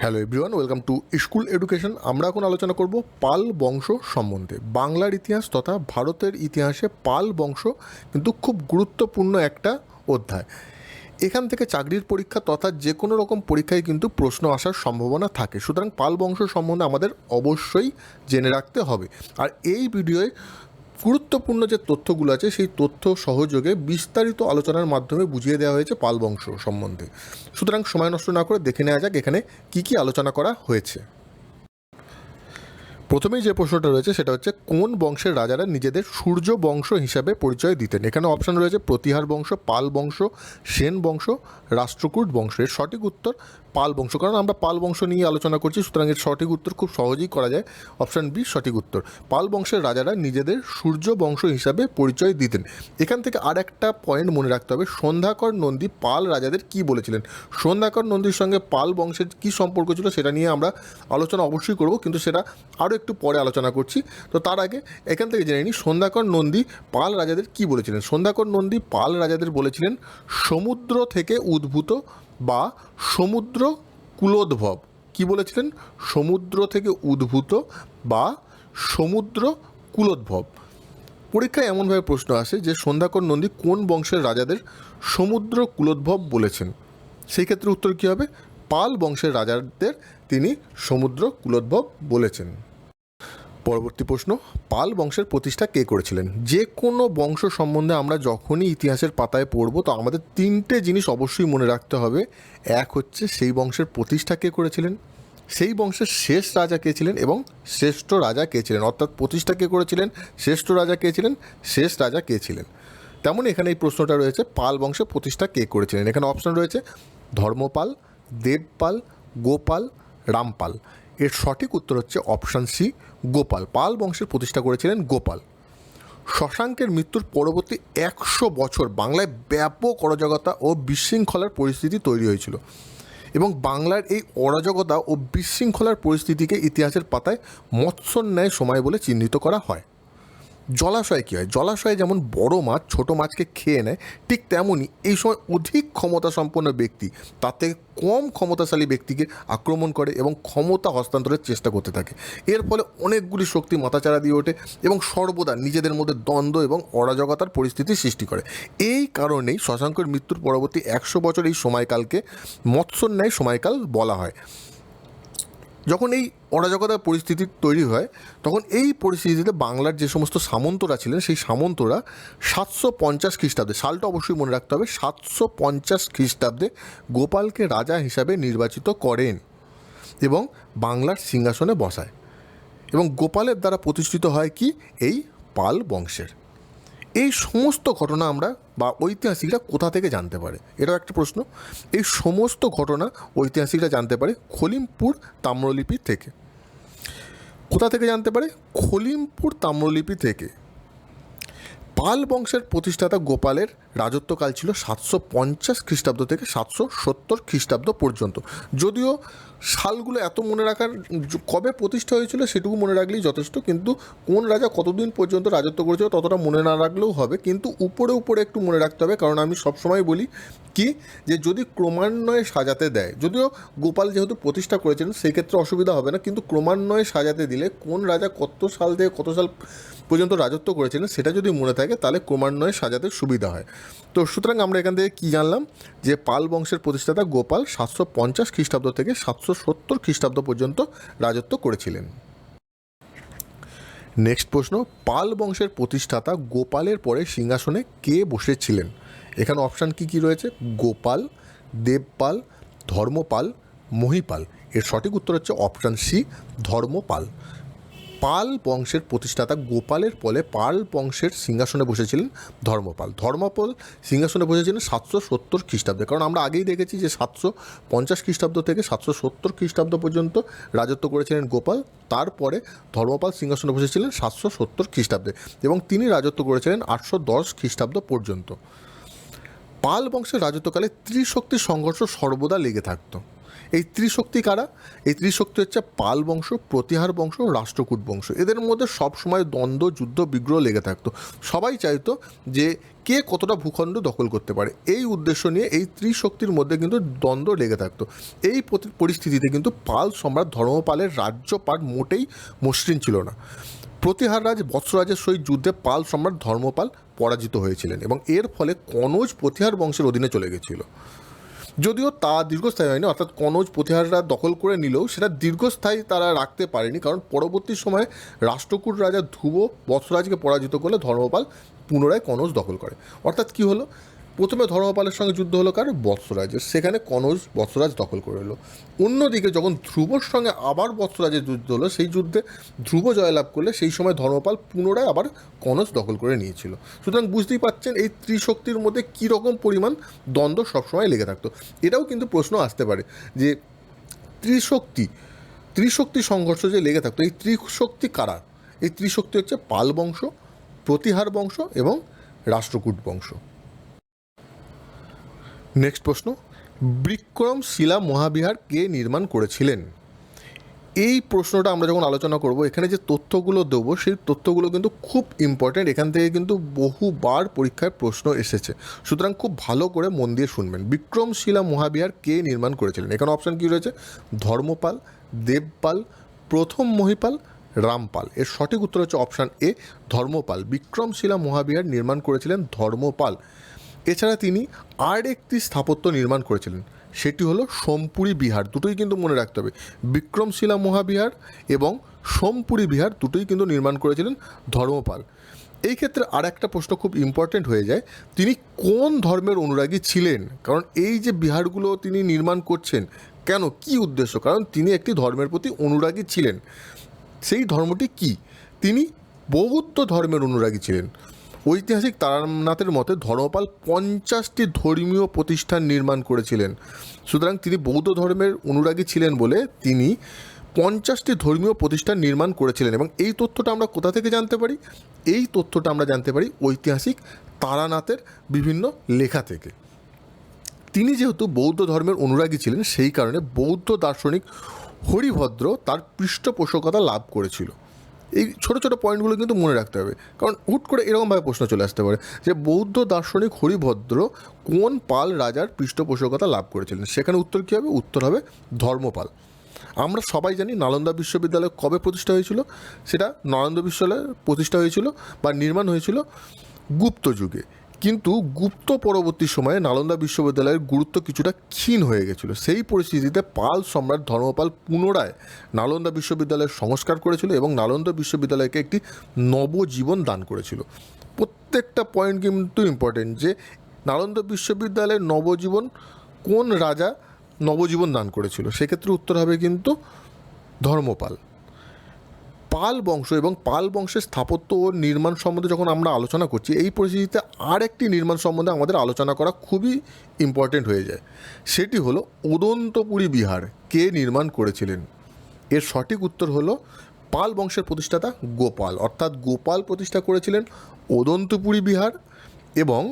Hello everyone welcome to school education আমরা এখন আলোচনা করব পাল বংশ সম্বন্ধে। বাংলার ইতিহাস তথা ভারতের ইতিহাসে পাল বংশ কিন্তু খুব গুরুত্বপূর্ণ একটা অধ্যায়। এখান থেকে চাকরির পরীক্ষা তথা যে কোনো রকম পরীক্ষায় কিন্তু প্রশ্ন আসার সম্ভাবনা থাকে। সুতরাং পাল বংশ সম্বন্ধে আমাদের অবশ্যই জেনে রাখতে হবে। আর এই ভিডিওয়ে গুরুত্বপূর্ণ যে তথ্যগুলো আছে, সেই তথ্য সহযোগে বিস্তারিত আলোচনার মাধ্যমে বুঝিয়ে দেওয়া হয়েছে পাল বংশ সম্বন্ধে। সুতরাং সময় নষ্ট না করে দেখে নেওয়া যাক এখানে কি কি আলোচনা করা হয়েছে। প্রথমেই যে প্রশ্নটা রয়েছে, সেটা হচ্ছে কোন বংশের রাজারা নিজেদের সূর্য বংশ হিসাবে পরিচয় দিতেন? এখানে অপশন রয়েছে প্রতিহার বংশ, পাল বংশ, সেন বংশ, রাষ্ট্রকূট বংশ। এর সঠিক উত্তর পাল বংশ। কারণ আমরা পাল বংশ নিয়ে আলোচনা করছি, সুতরাং এর সঠিক উত্তর খুব সহজেই করা যায়। অপশন বি সঠিক উত্তর। পাল বংশের রাজারা নিজেদের সূর্য বংশ হিসাবে পরিচয় দিতেন। এখান থেকে আর একটা পয়েন্ট মনে রাখতে হবে, সন্ধ্যাকর নন্দী পাল রাজাদের কি বলেছিলেন? সন্ধ্যাকর নন্দীর সঙ্গে পাল বংশের কি সম্পর্ক ছিল সেটা নিয়ে আমরা আলোচনা অবশ্যই করব, কিন্তু সেটা আরও একটু পরে আলোচনা করছি। তো তার আগে এখান থেকে জেনে নিই, সন্ধ্যাকর নন্দী পাল রাজাদের কি বলেছিলেন? সন্ধ্যাকর নন্দী পাল রাজাদের বলেছিলেন, সমুদ্র থেকে উদ্ভূত বা সমুদ্র কুলোদ্ভব। কি বলেছিলেন? সমুদ্র থেকে উদ্ভূত বা সমুদ্র কুলোদ্ভব। পরীক্ষায় এমনভাবে প্রশ্ন আসে যে সন্ধ্যাকর নন্দী কোন বংশের রাজাদের সমুদ্র কুলোদ্ভব বলেছেন? সেই ক্ষেত্রে উত্তর কী হবে? পাল বংশের রাজাদের তিনি সমুদ্র কুলোদ্ভব বলেছেন। পরবর্তী প্রশ্ন, পাল বংশের প্রতিষ্ঠা কে করেছিলেন? যে কোনো বংশ সম্বন্ধে আমরা যখনই ইতিহাসের পাতায় পড়ব, তো আমাদের তিনটে জিনিস অবশ্যই মনে রাখতে হবে। এক হচ্ছে, সেই বংশের প্রতিষ্ঠা কে করেছিলেন? সেই বংশের শেষ রাজা কে ছিলেন এবং শ্রেষ্ঠ রাজা কে ছিলেন? অর্থাৎ প্রতিষ্ঠা কে করেছিলেন? শ্রেষ্ঠ রাজা কে ছিলেন? শেষ রাজা কে ছিলেন? তেমন এখানে এই প্রশ্নটা রয়েছে, পাল বংশের প্রতিষ্ঠা কে করেছিলেন? এখানে অপশন রয়েছে, ধর্মপাল, দেবপাল, গোপাল, রামপাল। এর সঠিক উত্তর হচ্ছে অপশান সি, গোপাল। পাল বংশের প্রতিষ্ঠা করেছিলেন গোপাল। শশাঙ্কের মৃত্যুর পরবর্তী একশো বছর বাংলায় ব্যাপক অরাজকতা ও বিশৃঙ্খলার পরিস্থিতি তৈরি হয়েছিল এবং বাংলার এই অরাজকতা ও বিশৃঙ্খলার পরিস্থিতিকে ইতিহাসের পাতায় মৎস্য মৎস্যন্যায় সময় বলে চিহ্নিত করা হয়। জলাশয়ে কী হয়? জলাশয়ে যেমন বড় মাছ, ছোট মাছকে খেয়ে নেয়, ঠিক তেমনই এই সময় অধিক ক্ষমতা সম্পন্ন ব্যক্তি, তার থেকে কম ক্ষমতাশালী ব্যক্তিকে আক্রমণ করে এবং ক্ষমতা হস্তান্তরের চেষ্টা করতে থাকে। এর ফলে অনেকগুলি শক্তি মাথাচাড়া দিয়ে ওঠে এবং সর্বদা নিজেদের মধ্যে দ্বন্দ্ব এবং অরাজকতার পরিস্থিতি সৃষ্টি করে। এই কারণেই শশাঙ্কের মৃত্যুর পরবর্তী একশো বছর এই সময়কালকে মৎস্যন্যায় সময়কাল বলা হয়। যখন এই অরাজকতার পরিস্থিতি তৈরি হয়, তখন এই পরিস্থিতিতে বাংলার যে সমস্ত সামন্তরা ছিলেন, সেই সামন্তরা সাতশো পঞ্চাশ খ্রিস্টাব্দে, সালটা অবশ্যই মনে রাখতে হবে, সাতশো পঞ্চাশ খ্রিস্টাব্দে গোপালকে রাজা হিসাবে নির্বাচিত করেন এবং বাংলার সিংহাসনে বসায়। এবং গোপালের দ্বারা প্রতিষ্ঠিত হয় কি? এই পাল বংশের। এই সমস্ত ঘটনা আমরা বা ঐতিহাসিকরা কোথা থেকে জানতে পারে? এটাও একটা প্রশ্ন। এই সমস্ত ঘটনা ঐতিহাসিকরা জানতে পারে খলিমপুর তাম্রলিপি থেকে। কোথা থেকে জানতে পারে? খলিমপুর তাম্রলিপি থেকে। পাল বংশের প্রতিষ্ঠাতা গোপালের রাজত্বকাল ছিল সাতশো পঞ্চাশ খ্রিস্টাব্দ থেকে সাতশো সত্তর খ্রিস্টাব্দ পর্যন্ত। যদিও সালগুলো এত মনে রাখার কবে প্রতিষ্ঠা হয়েছিল সেটুকু মনে রাখলেই যথেষ্ট, কিন্তু কোন রাজা কতদিন পর্যন্ত রাজত্ব করেছিল ততটা মনে না রাখলেও হবে, কিন্তু উপরে উপরে একটু মনে রাখতে হবে, কারণ আমি সবসময় বলি কি, যে যদি ক্রমান্বয়ে সাজাতে দেয়, যদিও গোপাল যেহেতু প্রতিষ্ঠা করেছিলেন সেই ক্ষেত্রে অসুবিধা হবে না, কিন্তু ক্রমান্বয়ে সাজাতে দিলে কোন রাজা কত সাল থেকে কত সাল পর্যন্ত রাজত্ব করেছিলেন সেটা যদি মনে থাকে তাহলে ক্রমান্বয়ে সাজাতে সুবিধা হয়। তো সুতরাং আমরা এখান থেকে কী জানলাম, যে পাল বংশের প্রতিষ্ঠাতা গোপাল সাতশো পঞ্চাশ খ্রিস্টাব্দ থেকে সাতশো সত্তর খ্রিস্টাব্দ পর্যন্ত রাজত্ব করেছিলেন। নেক্সট প্রশ্ন, পাল বংশের প্রতিষ্ঠাতা গোপালের পরে সিংহাসনে কে বসেছিলেন? এখানে অপশান কি কি রয়েছে? গোপাল, দেবপাল, ধর্মপাল, মহিপাল। এর সঠিক উত্তর হচ্ছে অপশান সি, ধর্মপাল। পাল বংশের প্রতিষ্ঠাতা গোপালের ফলে পাল বংশের সিংহাসনে বসেছিলেন ধর্মপাল। ধর্মপাল সিংহাসনে বসেছিলেন সাতশো সত্তর খ্রিস্টাব্দে। কারণ আমরা আগেই দেখেছি যে সাতশো পঞ্চাশ খ্রিস্টাব্দ থেকে সাতশো সত্তর খ্রিস্টাব্দ পর্যন্ত রাজত্ব করেছিলেন গোপাল। তারপরে ধর্মপাল সিংহাসনে বসেছিলেন সাতশো সত্তর খ্রিস্টাব্দে এবং তিনি রাজত্ব করেছিলেন আটশো দশ খ্রিস্টাব্দ পর্যন্ত। পাল বংশের রাজত্বকালে ত্রিশক্তির সংঘর্ষ সর্বদা লেগে থাকতো। এই ত্রিশক্তি কারা? এই ত্রিশক্তি হচ্ছে পাল বংশ, প্রতিহার বংশ, রাষ্ট্রকূট বংশ। এদের মধ্যে সবসময় দ্বন্দ্ব, যুদ্ধ, বিগ্রহ লেগে থাকতো। সবাই চাইতো যে কে কতটা ভূখণ্ড দখল করতে পারে। এই উদ্দেশ্য নিয়ে এই ত্রিশক্তির মধ্যে কিন্তু দ্বন্দ্ব লেগে থাকতো। এই পরিস্থিতিতে কিন্তু পাল সম্রাট ধর্মপালের রাজ্যপাট মোটেই মসৃণ ছিল না। প্রতিহার রাজ, বৎসরাজের সহিত যুদ্ধে পাল সম্রাট ধর্মপাল পরাজিত হয়েছিলেন এবং এর ফলে কনৌজ প্রতিহার বংশের অধীনে চলে গেছিল। যদিও তা দীর্ঘস্থায়ী হয়নি, অর্থাৎ কনৌজ প্রতিহাররা দখল করে নিলেও সেটা দীর্ঘস্থায়ী তারা রাখতে পারেনি, কারণ পরবর্তী সময়ে রাষ্ট্রকূট রাজা ধ্রুব বৎসরাজকে পরাজিত করলে ধর্মপাল পুনরায় কনৌজ দখল করে। অর্থাৎ কি হলো? প্রথমে ধর্মপালের সঙ্গে যুদ্ধ হলো কার? বৎসরাজের। সেখানে কনৌজ বৎসরাজ দখল করে এলো অন্যদিকে যখন ধ্রুবর সঙ্গে আবার বৎসরাজের যুদ্ধ হলো, সেই যুদ্ধে ধ্রুব জয়লাভ করলে সেই সময় ধর্মপাল পুনরায় আবার কনৌজ দখল করে নিয়েছিল। সুতরাং বুঝতেই পাচ্ছেন এই ত্রিশক্তির মধ্যে কী রকম পরিমাণ দ্বন্দ্ব সবসময় লেগে থাকতো। এটাও কিন্তু প্রশ্ন আসতে পারে যে ত্রিশক্তি ত্রিশক্তি সংঘর্ষ যে লেগে থাকতো, এই ত্রিশক্তি কারা? এই ত্রিশক্তি হচ্ছে পাল বংশ, প্রতিহার বংশ এবং রাষ্ট্রকূট বংশ। নেক্সট প্রশ্ন বিক্রম শিলা মহাবিহার কে নির্মাণ করেছিলেন? এই প্রশ্নটা আমরা যখন আলোচনা করব, এখানে যে তথ্যগুলো দেবো, সেই তথ্যগুলো কিন্তু খুব ইম্পর্ট্যান্ট এখান থেকে কিন্তু বহুবার পরীক্ষায় প্রশ্ন এসেছে। সুতরাং খুব ভালো করে মন দিয়ে শুনবেন। বিক্রমশিলা মহাবিহার কে নির্মাণ করেছিলেন? এখানে অপশান কী রয়েছে? ধর্মপাল, দেবপাল, প্রথম মহিপাল, রামপাল। এর সঠিক উত্তর হচ্ছে অপশান এ ধর্মপাল। বিক্রমশিলা মহাবিহার নির্মাণ করেছিলেন ধর্মপাল। এছাড়া তিনি আর একটি স্থাপত্য নির্মাণ করেছিলেন, সেটি হলো সোমপুরি বিহার, দুটোই কিন্তু মনে রাখতে হবে। বিক্রমশিলা মহাবিহার এবং সোমপুরি বিহার দুটোই কিন্তু নির্মাণ করেছিলেন ধর্মপাল। এই ক্ষেত্রে আর একটা প্রশ্ন খুব ইম্পর্ট্যান্ট হয়ে যায়, তিনি কোন ধর্মের অনুরাগী ছিলেন? কারণ এই যে বিহারগুলো তিনি নির্মাণ করছেন, কেন? কি উদ্দেশ্য? কারণ তিনি একটি ধর্মের প্রতি অনুরাগী ছিলেন। সেই ধর্মটি কি? তিনি বৌদ্ধ ধর্মের অনুরাগী ছিলেন। ঐতিহাসিক তারানাথের মতে ধর্মপাল পঞ্চাশটি ধর্মীয় প্রতিষ্ঠান নির্মাণ করেছিলেন। সুতরাং তিনি বৌদ্ধ ধর্মের অনুরাগী ছিলেন বলে তিনি পঞ্চাশটি ধর্মীয় প্রতিষ্ঠান নির্মাণ করেছিলেন এবং এই তথ্যটা আমরা কোথা থেকে জানতে পারি? এই তথ্যটা আমরা জানতে পারি ঐতিহাসিক তারানাথের বিভিন্ন লেখা থেকে। তিনি যেহেতু বৌদ্ধ ধর্মের অনুরাগী ছিলেন, সেই কারণে বৌদ্ধ দার্শনিক হরিভদ্র তার পৃষ্ঠপোষকতা লাভ করেছিল। এই ছোটো ছোটো পয়েন্টগুলো কিন্তু মনে রাখতে হবে। কারণ হুট করে এরকমভাবে প্রশ্ন চলে আসতে পারে যে বৌদ্ধ দার্শনিক হরিভদ্র কোন পাল রাজার পৃষ্ঠপোষকতা লাভ করেছিলেন? সেখানে উত্তর কী হবে? উত্তর হবে ধর্মপাল। আমরা সবাই জানি নালন্দা বিশ্ববিদ্যালয় কবে প্রতিষ্ঠা হয়েছিল? সেটা নালন্দা বিশ্ববিদ্যালয় প্রতিষ্ঠা হয়েছিল বা নির্মাণ হয়েছিল গুপ্ত যুগে। কিন্তু গুপ্ত পরবর্তী সময়ে নালন্দা বিশ্ববিদ্যালয়ের গুরুত্ব কিছুটা ক্ষীণ হয়ে গেছিল। সেই পরিস্থিতিতে পাল সম্রাট ধর্মপাল পুনরায় নালন্দা বিশ্ববিদ্যালয়ের সংস্কার করেছিল এবং নালন্দা বিশ্ববিদ্যালয়কে একটি নবজীবন দান করেছিল। প্রত্যেকটা পয়েন্ট কিন্তু ইম্পর্টেন্ট যে নালন্দা বিশ্ববিদ্যালয়ের নবজীবন কোন রাজা নবজীবন দান করেছিল? সেক্ষেত্রে উত্তর হবে কিন্তু ধর্মপাল। পাল বংশ এবং পাল বংশের স্থাপত্য ও নির্মাণ সম্বন্ধে যখন আমরা আলোচনা করছি, এই পরিস্থিতিতে আর একটি নির্মাণ সম্বন্ধে আমাদের আলোচনা করা খুবই ইম্পর্টেন্ট হয়ে যায়। সেটি হলো উদন্তপুরী বিহার কে নির্মাণ করেছিলেন? এর সঠিক উত্তর হলো পাল বংশের প্রতিষ্ঠাতা গোপাল। অর্থাৎ গোপাল প্রতিষ্ঠা করেছিলেন ওদন্তপুরী বিহার এবং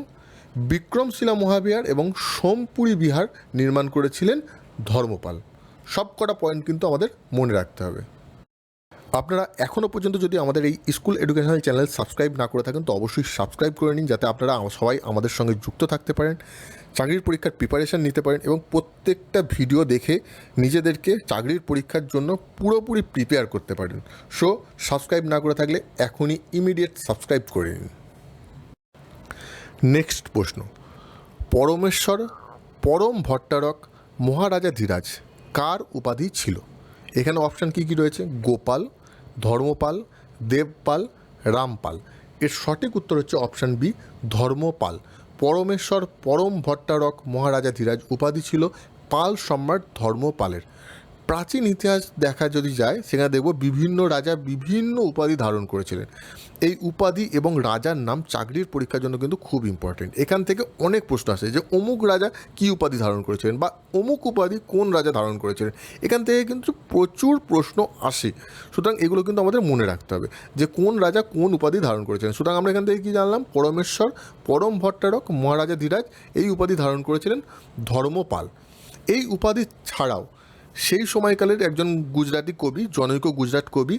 বিক্রমশিলা মহাবিহার এবং সোমপুরী বিহার নির্মাণ করেছিলেন ধর্মপাল। সব কটা পয়েন্ট কিন্তু আমাদের মনে রাখতে হবে। আপনারা এখনও পর্যন্ত যদি আমাদের এই স্কুল এডুকেশনাল চ্যানেল সাবস্ক্রাইব না করে থাকেন, তো অবশ্যই সাবস্ক্রাইব করে নিন যাতে আপনারা সবাই আমাদের সঙ্গে যুক্ত থাকতে পারেন, চাকরির পরীক্ষার প্রিপারেশান নিতে পারেন এবং প্রত্যেকটা ভিডিও দেখে নিজেদেরকে চাকরির পরীক্ষার জন্য পুরোপুরি প্রিপেয়ার করতে পারেন। সো সাবস্ক্রাইব না করে থাকলে এখনই ইমিডিয়েট সাবস্ক্রাইব করে নিন। নেক্সট প্রশ্ন। পরমেশ্বর, পরম ভট্টারক, মহারাজা ধীরাজ, কার উপাধি ছিল? এখানে অপশান কী কী রয়েছে? গোপাল ধর্মপাল, দেবপাল, রামপাল। এর সঠিক উত্তর হচ্ছে অপশান বি, ধর্মপাল। পরমেশ্বর পরম ভট্টারক মহারাজা ধীরাজ উপাধি ছিল পাল সম্রাট ধর্মপালের। প্রাচীন ইতিহাস দেখা যদি যায়, সেখানে দেখব বিভিন্ন রাজা বিভিন্ন উপাধি ধারণ করেছিলেন। এই উপাধি এবং রাজার নাম চাকরির পরীক্ষার জন্য কিন্তু খুব ইম্পর্টেন্ট এখান থেকে অনেক প্রশ্ন আসে যে, অমুক রাজা কী উপাধি ধারণ করেছিলেন বা অমুক উপাধি কোন রাজা ধারণ করেছিলেন? এখান থেকে কিন্তু প্রচুর প্রশ্ন আসে। সুতরাং এগুলো কিন্তু আমাদের মনে রাখতে হবে যে, কোন রাজা কোন উপাধি ধারণ করেছিলেন? সুতরাং আমরা এখান থেকে কী জানলাম? পরমেশ্বর, পরম ভট্টারক, মহারাজা ধীরাজ, এই উপাধি ধারণ করেছিলেন ধর্মপাল। এই উপাধি ছাড়াও সেই সময়কালের একজন গুজরাটি কবি, জনৈক গুজরাট কবি,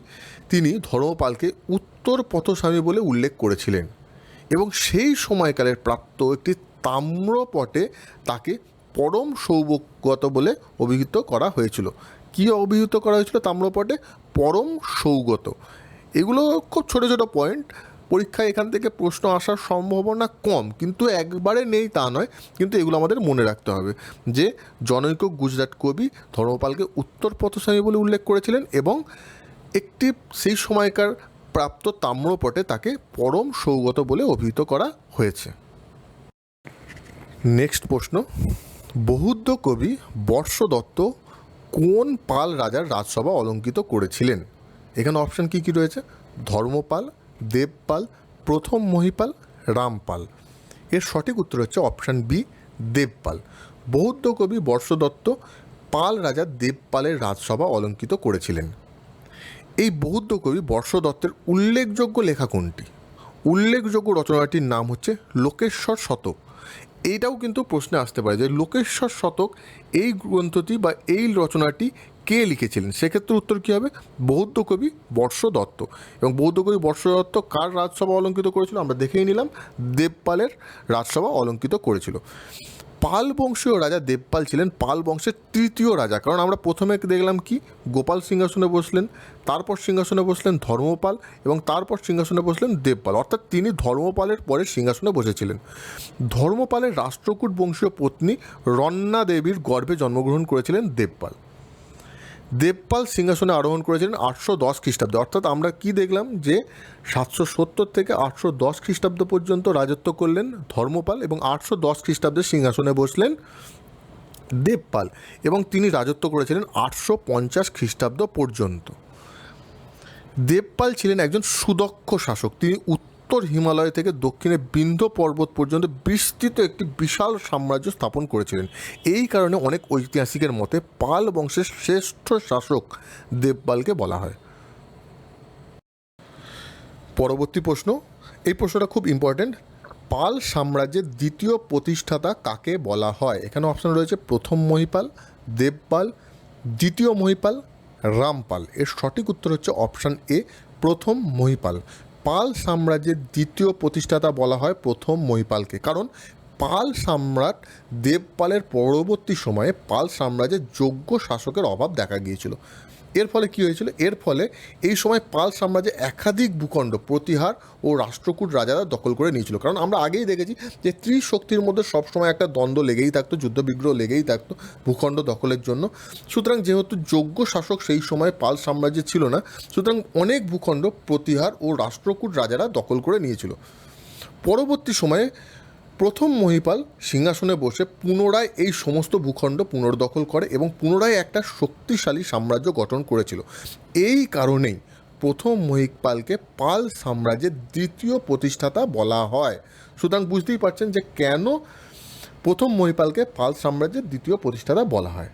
তিনি ধর্মপালকে উত্তর পথস্বামী বলে উল্লেখ করেছিলেন এবং সেই সময়কালের প্রাপ্ত একটি তাম্রপটে তাকে পরম সৌভাগ্যত বলে অভিহিত করা হয়েছিল। কী অভিহিত করা হয়েছিল তাম্রপটে পরম সৌগত। এগুলো খুব ছোটো ছোটো পয়েন্ট পরীক্ষায় এখান থেকে প্রশ্ন আসার সম্ভাবনা কম, কিন্তু একবারে নেই তা নয়, কিন্তু এগুলো আমাদের মনে রাখতে হবে। যে জনৈক গুজরাট কবি ধর্মপালকে উত্তর পথস্বামী বলে উল্লেখ করেছিলেন এবং একটি সেই সময়কার প্রাপ্ত তাম্রপটে তাকে পরম সৌগত বলে অভিহিত করা হয়েছে। নেক্সট প্রশ্ন বৌদ্ধ কবি বর্ষ দত্ত কোন পাল রাজার রাজসভা অলঙ্কিত করেছিলেন? এখানে অপশন কি কি রয়েছে? ধর্মপাল দেবপাল, প্রথম মহিপাল, রামপাল। এর সঠিক উত্তর হচ্ছে অপশন বি দেবপাল। বৌদ্ধ কবি বর্ষদত্ত পাল রাজা দেবপালের রাজসভা অলঙ্কিত করেছিলেন। এই বৌদ্ধ কবি বর্ষদত্তের উল্লেখযোগ্য লেখা কোনটি? উল্লেখযোগ্য রচনাটির নাম হচ্ছে লোকেশ্বর শতক। এইটাও কিন্তু প্রশ্নে আসতে পারে যে লোকেশ্বর শতক এই গ্রন্থটি বা এই রচনাটি কে লিখেছিলেন? সেক্ষেত্রে উত্তর কী হবে? বৌদ্ধ কবি বর্ষ দত্ত এবং বৌদ্ধ কবি বর্ষ দত্ত কার রাজসভা অলঙ্কিত করেছিল? আমরা দেখেই নিলাম, দেবপালের রাজসভা অলঙ্কিত করেছিল। পাল বংশীয় রাজা দেবপাল ছিলেন পাল বংশের তৃতীয় রাজা। কারণ আমরা প্রথমে দেখলাম কি? গোপাল সিংহাসনে বসলেন, তারপর সিংহাসনে বসলেন ধর্মপাল, এবং তারপর সিংহাসনে বসলেন দেবপাল। অর্থাৎ তিনি ধর্মপালের পরে সিংহাসনে বসেছিলেন। ধর্মপালের রাষ্ট্রকূট বংশীয় পত্নী রন্না দেবীর গর্ভে জন্মগ্রহণ করেছিলেন দেবপাল। দেবপাল সিংহাসনে আরোহণ করেছিলেন আটশো দশ খ্রিস্টাব্দে। অর্থাৎ আমরা কি দেখলাম যে সাতশো সত্তর থেকে আটশো দশ খ্রিস্টাব্দ পর্যন্ত রাজত্ব করলেন ধর্মপাল এবং আটশো দশ খ্রিস্টাব্দে সিংহাসনে বসলেন দেবপাল এবং তিনি রাজত্ব করেছিলেন আটশো পঞ্চাশ খ্রিস্টাব্দ পর্যন্ত। দেবপাল ছিলেন একজন সুদক্ষ শাসক। তিনি উত্তর হিমালয় থেকে দক্ষিণে বিন্ধ্য পর্বত পর্যন্ত বিস্তৃত একটি বিশাল সাম্রাজ্য স্থাপন করেছিলেন। এই কারণে অনেক ঐতিহাসিকের মতে পাল বংশের শ্রেষ্ঠ শাসক দেবপালকে বলা হয়। পরবর্তী প্রশ্ন, এই প্রশ্নটা খুব ইম্পর্ট্যান্ট পাল সাম্রাজ্যের দ্বিতীয় প্রতিষ্ঠাতা কাকে বলা হয়? এখানে অপশন রয়েছে প্রথম মহিপাল, দেবপাল, দ্বিতীয় মহিপাল, রামপাল। এর সঠিক উত্তর হচ্ছে অপশান এ প্রথম মহিপাল। পাল সাম্রাজ্যের দ্বিতীয় প্রতিষ্ঠাতা বলা হয় প্রথম মহিপালকে। কারণ পাল সম্রাট দেবপালের পরবর্তী সময়ে পাল সাম্রাজ্যের যোগ্য শাসকের অভাব দেখা গিয়েছিল। এর ফলে কী হয়েছিল? এর ফলে এই সময় পাল সাম্রাজ্যে একাধিক ভূখণ্ড, প্রতিহার ও রাষ্ট্রকূট রাজারা দখল করে নিয়েছিল। কারণ আমরা আগেই দেখেছি যে ত্রিশক্তির মধ্যে সবসময় একটা দ্বন্দ্ব লেগেই থাকতো যুদ্ধবিগ্রহ লেগেই থাকতো ভূখণ্ড দখলের জন্য। সুতরাং যেহেতু যোগ্য শাসক সেই সময় পাল সাম্রাজ্যে ছিল না, সুতরাং অনেক ভূখণ্ড, প্রতিহার ও রাষ্ট্রকূট রাজারা দখল করে নিয়েছিল। পরবর্তী সময়ে প্রথম মহিপাল সিংহাসনে বসে পুনরায় এই সমস্ত ভূখণ্ড পুনর্দখল করে এবং পুনরায় একটা শক্তিশালী সাম্রাজ্য গঠন করেছিল। এই কারণেই প্রথম মহিপালকে পাল সাম্রাজ্যের দ্বিতীয় প্রতিষ্ঠাতা বলা হয়। সুতরাং বুঝতেই পারছেন যে কেন প্রথম মহিপালকে পাল সাম্রাজ্যের দ্বিতীয় প্রতিষ্ঠাতা বলা হয়।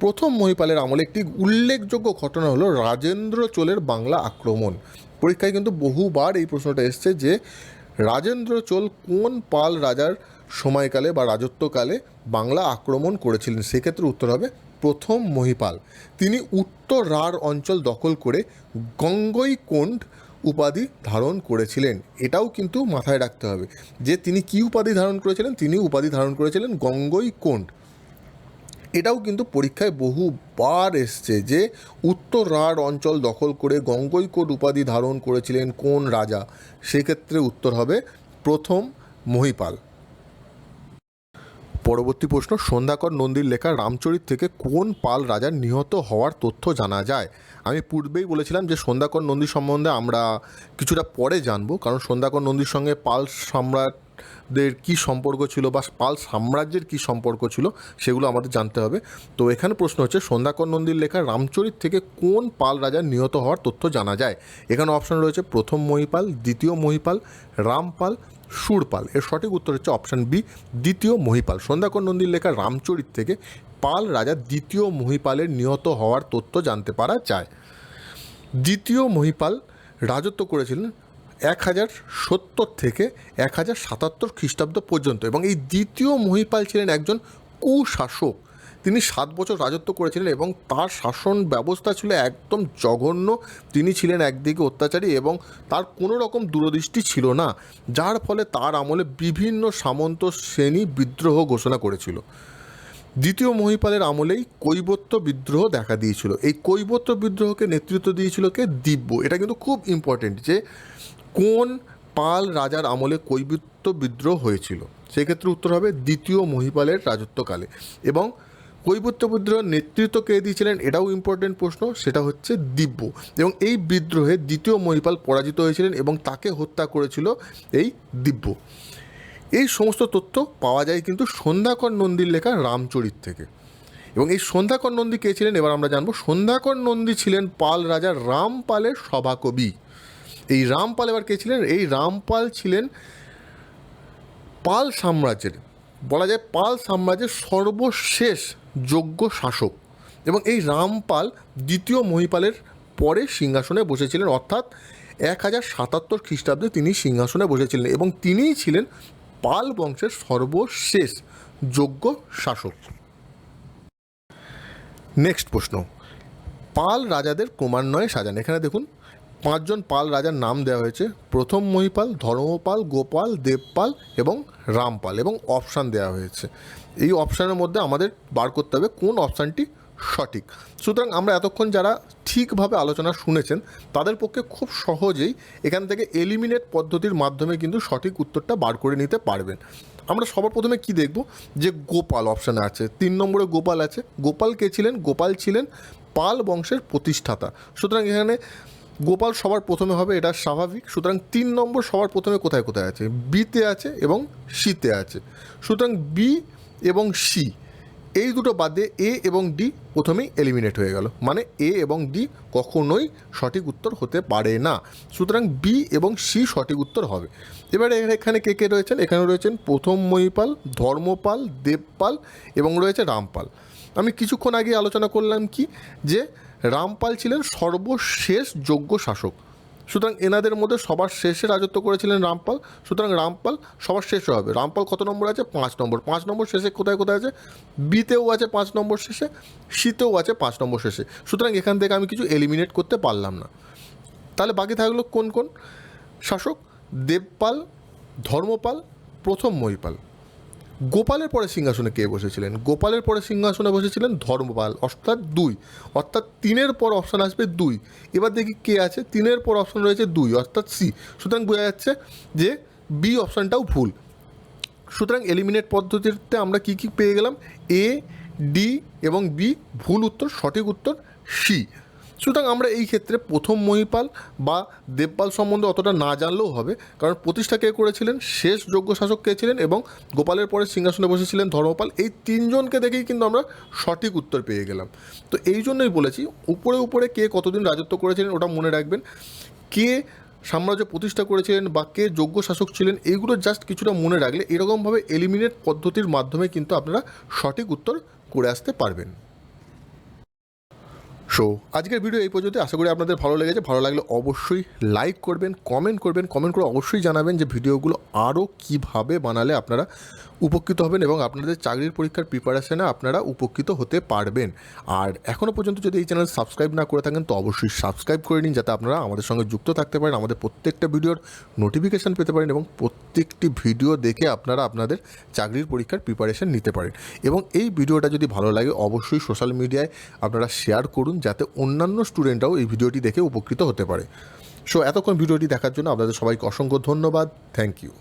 প্রথম মহিপালের আমলে একটি উল্লেখযোগ্য ঘটনা হলো রাজেন্দ্র চোলের বাংলা আক্রমণ। পরীক্ষায় কিন্তু বহুবার এই প্রশ্নটা এসছে যে রাজেন্দ্র চোল কোন পাল রাজার সময়কালে বা রাজত্বকালে বাংলা আক্রমণ করেছিলেন? সেক্ষেত্রে উত্তর হবে প্রথম মহিপাল। তিনি উত্তর রাঢ় অঞ্চল দখল করে গঙ্গৈকোণ্ড উপাধি ধারণ করেছিলেন। এটাও কিন্তু মাথায় রাখতে হবে যে, তিনি কি উপাধি ধারণ করেছিলেন? তিনি উপাধি ধারণ করেছিলেন গঙ্গৈকোণ্ড। এটাও কিন্তু পরীক্ষায় বহুবার এসছে যে উত্তর রাঢ় অঞ্চল দখল করে গঙ্গৈকোট উপাধি ধারণ করেছিলেন কোন রাজা? সেক্ষেত্রে উত্তর হবে প্রথম মহিপাল। পরবর্তী প্রশ্ন, সন্ধ্যাকর নন্দীর লেখা রামচরিত থেকে কোন পাল রাজার নিহত হওয়ার তথ্য জানা যায়? আমি পূর্বেই বলেছিলাম যে সন্ধ্যাকর নন্দী সম্বন্ধে আমরা কিছুটা পরে জানব, কারণ সন্ধ্যাকর নন্দীর সঙ্গে পাল সম্রাটদের কী সম্পর্ক ছিল বা পাল সাম্রাজ্যের কী সম্পর্ক ছিল সেগুলো আমাদের জানতে হবে। তো এখানে প্রশ্ন হচ্ছে, সন্ধ্যাকর নন্দীর লেখা রামচরিত থেকে কোন পাল রাজার নিহত হওয়ার তথ্য জানা যায়? এখানে অপশন রয়েছে প্রথম মহিপাল, দ্বিতীয় মহিপাল, রামপাল, সুরপাল। এর সঠিক উত্তর হচ্ছে অপশান বি দ্বিতীয় মহিপাল। সন্ধ্যাকর নন্দীর লেখা রামচরিত থেকে পাল রাজা দ্বিতীয় মহিপালের নিহত হওয়ার তথ্য জানতে পারা যায়। দ্বিতীয় মহিপাল রাজত্ব করেছিলেন এক হাজার সত্তর থেকে এক হাজার সাতাত্তর খ্রিস্টাব্দ পর্যন্ত এবং এই দ্বিতীয় মহিপাল ছিলেন একজন কুশাসক। তিনি সাত বছর রাজত্ব করেছিলেন এবং তার শাসন ব্যবস্থা ছিল একদম জঘন্য। তিনি ছিলেন একদিকে অত্যাচারী এবং তার কোনো রকম দূরদৃষ্টি ছিল না, যার ফলে তার আমলে বিভিন্ন সামন্ত শ্রেণি বিদ্রোহ ঘোষণা করেছিল। দ্বিতীয় মহিপালের আমলেই কৈবত্য বিদ্রোহ দেখা দিয়েছিল। এই কৈবত্য বিদ্রোহকে নেতৃত্ব দিয়েছিল কে? দিব্য। এটা কিন্তু খুব ইম্পর্টেন্ট যে কোন পাল রাজার আমলে কৈবত্য বিদ্রোহ হয়েছিল? সেক্ষেত্রে উত্তর হবে দ্বিতীয় মহিপালের রাজত্বকালে। এবং কৈবত্য বিদ্রোহের নেতৃত্ব কে দিয়েছিলেন? এটাও ইম্পর্টেন্ট প্রশ্ন, সেটা হচ্ছে দিব্য। এবং এই বিদ্রোহে দ্বিতীয় মহিপাল পরাজিত হয়েছিলেন এবং তাকে হত্যা করেছিল এই দিব্য। এই সমস্ত তথ্য পাওয়া যায় কিন্তু সন্ধ্যাকর নন্দীর লেখা রামচরিত থেকে। এবং এই সন্ধ্যাকর নন্দী কে ছিলেন? এবার আমরা জানব, সন্ধ্যাকর নন্দী ছিলেন পাল রাজা রামপালের সভাকবি। এই রামপাল এবার কে ছিলেন? এই রামপাল ছিলেন পাল সাম্রাজ্যের, বলা যায় পাল সাম্রাজ্যের সর্বশেষ যোগ্য শাসক। এবং এই রামপাল দ্বিতীয় মহিপালের পরে সিংহাসনে বসেছিলেন, অর্থাৎ এক হাজার সাতাত্তর খ্রিস্টাব্দে তিনি সিংহাসনে বসেছিলেন এবং তিনিই ছিলেন পাল বংশের সর্বশেষ যোগ্য শাসক। নেক্সট প্রশ্ন, পাল রাজাদের ক্রমান্বয়ে সাজান। এখানে দেখুন পাঁচজন পাল রাজার নাম দেওয়া হয়েছে। প্রথম মহিপাল ধর্মপাল, গোপাল, দেবপাল এবং রামপাল এবং অপশান দেওয়া হয়েছে। এই অপশানের মধ্যে আমাদের বার করতে হবে কোন অপশানটি সঠিক। সুতরাং আমরা এতক্ষণ যারা ঠিকভাবে আলোচনা শুনেছেন, তাদের পক্ষে খুব সহজেই এখান থেকে এলিমিনেট পদ্ধতির মাধ্যমে কিন্তু সঠিক উত্তরটা বার করে নিতে পারবেন। আমরা সবার প্রথমে কি দেখব? যে গোপাল অপশানে আছে। তিন নম্বরে গোপাল আছে। গোপাল কে ছিলেন? গোপাল ছিলেন পাল বংশের প্রতিষ্ঠাতা। সুতরাং এখানে গোপাল সবার প্রথমে হবে, এটা স্বাভাবিক। সুতরাং তিন নম্বর সবার প্রথমে কোথায় কোথায় আছে? বিতে আছে এবং সিতে আছে। সুতরাং বি এবং সি, এই দুটো বাদে এ এবং ডি প্রথমেই এলিমিনেট হয়ে গেল। মানে এ এবং ডি কখনোই সঠিক উত্তর হতে পারে না। সুতরাং বি এবং সি সঠিক উত্তর হবে। এবারে এখানে কে কে রয়েছেন? এখানে রয়েছেন প্রথম মহিপাল, ধর্মপাল, দেবপাল এবং রয়েছে রামপাল। আমি কিছুক্ষণ আগে আলোচনা করলাম কি? যে রামপাল ছিলেন সর্বশেষ যোগ্য শাসক। সুতরাং এনাদের মধ্যে সবার শেষে রাজত্ব করেছিলেন রামপাল। সুতরাং রামপাল সবার শেষে হবে। রামপাল কত নম্বর আছে? পাঁচ নম্বর। পাঁচ নম্বর শেষে কোথায় কোথায় আছে? বিতেও আছে পাঁচ নম্বর শেষে, শীতেও আছে পাঁচ নম্বর শেষে। সুতরাং এখান থেকে আমি কিছু এলিমিনেট করতে পারলাম না। তাহলে বাকি থাকল কোন কোন? শাসক দেবপাল, ধর্মপাল, প্রথম মহিপাল। গোপালের পরে সিংহাসনে কে বসেছিলেন? গোপালের পরে সিংহাসনে বসেছিলেন ধর্মপাল, অর্থাৎ দুই। অর্থাৎ তিনের পর অপশান আসবে দুই। এবার দেখি কে আছে। তিনের পর অপশান রয়েছে দুই, অর্থাৎ সি। সুতরাং বোঝা যাচ্ছে যে বি অপশানটাও ভুল। সুতরাং এলিমিনেট পদ্ধতিতে আমরা কি কি পেয়ে গেলাম? এ ডি এবং বি ভুল উত্তর, সঠিক উত্তর সি। সুতরাং আমরা এই ক্ষেত্রে প্রথম মহিপাল বা দেবপাল সম্বন্ধে অতটা না জানলেও হবে, কারণ প্রতিষ্ঠা কে করেছিলেন? শেষ যোগ্য শাসক কে ছিলেন এবং গোপালের পরে সিংহাসনে বসেছিলেন ধর্মপাল। এই তিনজনকে দেখেই কিন্তু আমরা সঠিক উত্তর পেয়ে গেলাম। তো এই জন্যই বলেছি, উপরে উপরে কে কতদিন রাজত্ব করেছিলেন ওটা মনে রাখবেন। কে সাম্রাজ্য প্রতিষ্ঠা করেছিলেন বা কে যোগ্য শাসক ছিলেন, এইগুলো জাস্ট কিছুটা মনে রাখলে এরকমভাবে এলিমিনেট পদ্ধতির মাধ্যমে কিন্তু আপনারা সঠিক উত্তর করে আসতে পারবেন। সো আজকের ভিডিও এই পর্যন্ত আশা করি আপনাদের ভালো লেগেছে। ভালো লাগলে অবশ্যই লাইক করবেন কমেন্ট করবেন কমেন্ট করে অবশ্যই জানাবেন যে ভিডিওগুলো আরও কীভাবে বানালে আপনারা উপকৃত হবেন এবং আপনাদের চাকরির পরীক্ষার প্রিপারেশনে আপনারা উপকৃত হতে পারবেন। আর এখনও পর্যন্ত যদি এই চ্যানেল সাবস্ক্রাইব না করে থাকেন, তো অবশ্যই সাবস্ক্রাইব করে নিন যাতে আপনারা আমাদের সঙ্গে যুক্ত থাকতে পারেন, আমাদের প্রত্যেকটা ভিডিওর নোটিফিকেশান পেতে পারেন এবং প্রত্যেকটি ভিডিও দেখে আপনারা আপনাদের চাকরির পরীক্ষার প্রিপারেশান নিতে পারেন। এবং এই ভিডিওটা যদি ভালো লাগে, অবশ্যই সোশ্যাল মিডিয়ায় আপনারা শেয়ার করুন যাতে অন্যান্য স্টুডেন্টরাও এই ভিডিওটি দেখে উপকৃত হতে পারে। সো এতক্ষণ ভিডিওটি দেখার জন্য আপনাদের সবাইকে অসংখ্য ধন্যবাদ। Thank you